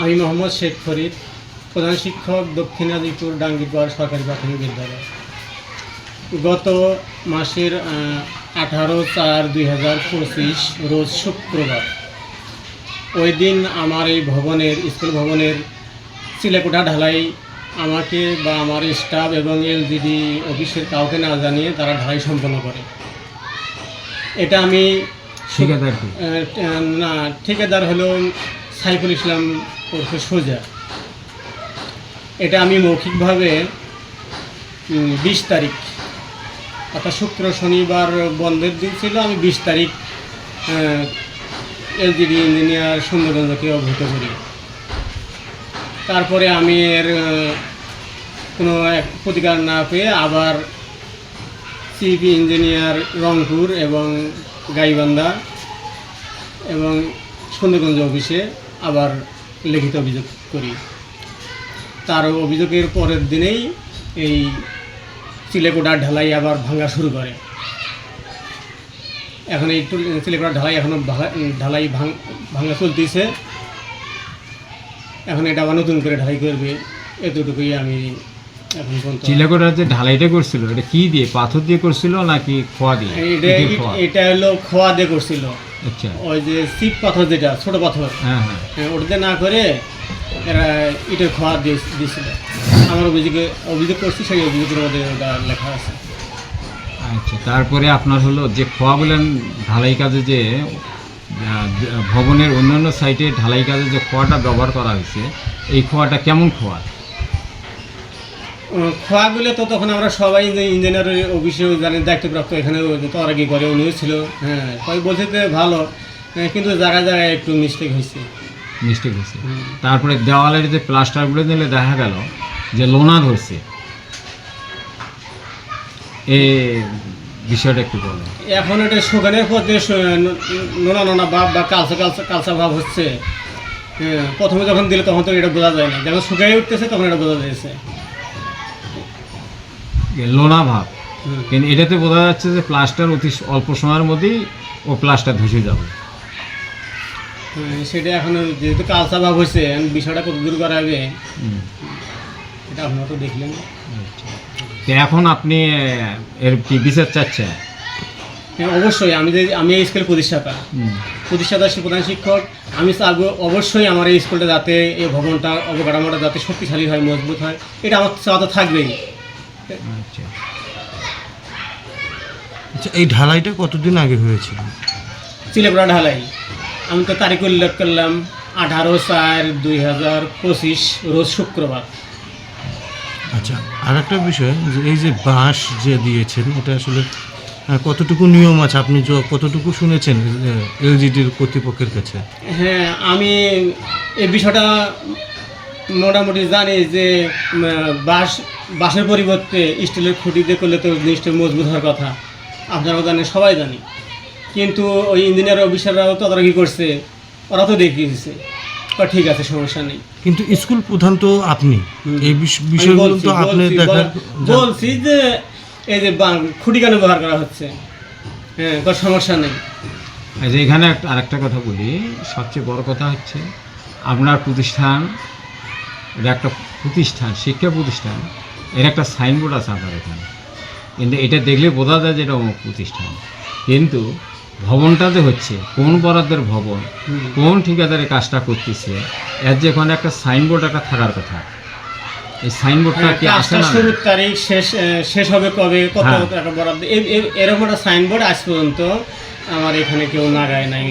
আমি মোহাম্মদ শেখ ফরিদ প্রধান শিক্ষক দক্ষিণ আদিপুর ডাঙ্গিপাড় সরকারি প্রাথমিক বিদ্যালয়। গত মাসের আঠারো চার দুই হাজার পঁচিশ রোজ শুক্রবার। ওই দিন আমার এই ভবনের স্কুল ভবনের চিলেকোঠা ঢালাই আমাকে বা আমার স্টাফ এবং এলজিডি অফিসের কাউকে না জানিয়ে তারা ঢালাই সম্পন্ন করে। এটা আমি ঠিকাদার না ঠিকাদার হলো সাইফুল ইসলাম ওরফে সোজা। এটা আমি মৌখিকভাবে বিশ তারিখ, অর্থাৎ শুক্র, শনিবার বন্ধের দিন ছিল, আমি বিশ তারিখ এলজিডি ইঞ্জিনিয়ার সুন্দরগঞ্জকে অবহিত করি। তারপরে আমি এর কোনো এক প্রতিকার না পেয়ে আবার সিপি ইঞ্জিনিয়ার রংপুর এবং গাইবান্ধা এবং সুন্দরগঞ্জ অফিসে আবার লিখিত অভিযোগ করি। তার অভিযোগের পরের দিনেই এই চিলেকোটার ঢালাই আবার ভাঙা শুরু করে। এখন এই চিলেকোটার ঢালাই এখনও ঢালাই ভাঙ- ভাঙা চলতেছে। এখন এটা আবার নতুন করে ঢালাই করবে। এতটুকুই আমি এখন যে ঢালাইটা করছিল এটা কি দিয়ে পাথর দিয়ে করছিল নাকি খোয়া দিয়ে? এটা হলো খোয়া দিয়ে করছিল। আচ্ছা। ওই যে শিব পাথর যেটা ছোট পাথর। হ্যাঁ হ্যাঁ। হ্যাঁ, ওটাতে না করে এরা ইটের খোয়া দিয়ে দিয়েছিল। আমার অভিযোগে অভিযোগ করছি সেই অভিযোগের মধ্যে ওটা লেখা আছে। আচ্ছা তারপরে আপনার হলো যে খোয়া বলেন ঢালাই কাজে যে ভবনের অন্যান্য সাইটে ঢালাই কাজে যে খোয়াটা ব্যবহার করা হয়েছে এই খোয়াটা কেমন খোয়া? খোয়াগুলো তো তখন আমরা সবাই যে ইঞ্জিনিয়ারের অফিসে জানি দায়িত্বপ্রাপ্ত এখানে তরাকি করে উনিও ছিল। হ্যাঁ সবাই বলছে যে ভালো হ্যাঁ, কিন্তু জায়গায় জায়গায় একটু মিস্টেক হয়েছে। মিস্টেক হয়েছে। তারপরে দেওয়ালের যে প্লাস্টারগুলো দিলে দেখা গেল যে লোনা ধরছে। এই বিষয়টা একটু বলেন। এখন এটা শুকানোর পর যে নোনা নোনা ভাব বা কালসা কালসা কালসা ভাব হচ্ছে হ্যাঁ প্রথমে যখন দিলে তখন তো এটা বোঝা যায় না। যখন শুকিয়ে উঠতেছে তখন এটা বোঝা যাচ্ছে লোনা ভাব। কিন্তু এটাতে বোঝা যাচ্ছে যে প্লাস্টার অতি অল্প সময়ের মধ্যেই ও প্লাস্টার ধসে যাবে সেটা এখন যেহেতু কালসা ভাব হয়েছে বিষয়টা কত দূর করাবে হুম। এটা আপনারা তো দেখলেন। তো এখন আপনি এর কি বিচার চাচ্ছেন হ্যাঁ, অবশ্যই আমি যে আমি এই স্কুলের প্রতিষ্ঠাতা। প্রতিষ্ঠাতা প্রধান শিক্ষক আমি চাইব অবশ্যই আমার এই স্কুলটা যাতে এই ভবনটা অবকাঠামোটা যাতে শক্তিশালী হয় মজবুত হয় এটা আমার চাওয়া তো থাকবেই আচ্ছা। আচ্ছা এই ঢালাইটা কতদিন আগে হয়েছিল? চিলেপড়া ঢালাই। আমি তো তারিখ উল্লেখ করলাম আঠারো চার দুই হাজার পঁচিশ রোজ শুক্রবার। আচ্ছা আর একটা বিষয় যে এই যে বাঁশ যে দিয়েছেন এটা আসলে কতটুকু নিয়ম আছে? আপনি কতটুকু শুনেছেন এলজিডির কর্তৃপক্ষের কাছে? হ্যাঁ আমি এই বিষয়টা মোটামুটি জানি যে বাঁশ বাঁশের পরিবর্তে স্টিলের খুঁটি দিয়ে করলে তো জিনিসটা মজবুত হওয়ার কথা। আপনারাও জানেন সবাই জানি। কিন্তু ওই ইঞ্জিনিয়ার অফিসাররাও তদারকি করছে ওরা তো দেখিয়েছে বা ঠিক আছে সমস্যা নেই। কিন্তু স্কুল প্রধান তো আপনি। এই বিষয়গুলো বলছি, তো আপনি বলছি, যে এই যে বাং- খুঁটি কেন ব্যবহার করা হচ্ছে? হ্যাঁ কোনো সমস্যা নেই। আচ্ছা এখানে একটা আরেকটা কথা বলি। সবচেয়ে বড় কথা হচ্ছে আপনার প্রতিষ্ঠান এটা একটা প্রতিষ্ঠান শিক্ষা প্রতিষ্ঠান। এর একটা সাইনবোর্ড আছে আপনার এখানে। কিন্তু এটা দেখলে বোঝা যায় যে এটা অমুক প্রতিষ্ঠান। কিন্তু ভবনটা যে হচ্ছে কোন বরাদ্দের ভবন। কোন ঠিকাদারে কাজটা করতেছে এর যে ওখানে একটা সাইনবোর্ড একটা থাকার কথা। এই সাইনবোর্ডটা হ্যাঁ, কি আসে না শুরুর তারিখ শেষ শেষ হবে কবে কত হ্যাঁ। টাকা বরাদ্দ? এরকম একটা সাইনবোর্ড আজ পর্যন্ত আমার এখানে কেউ লাগায় নাই।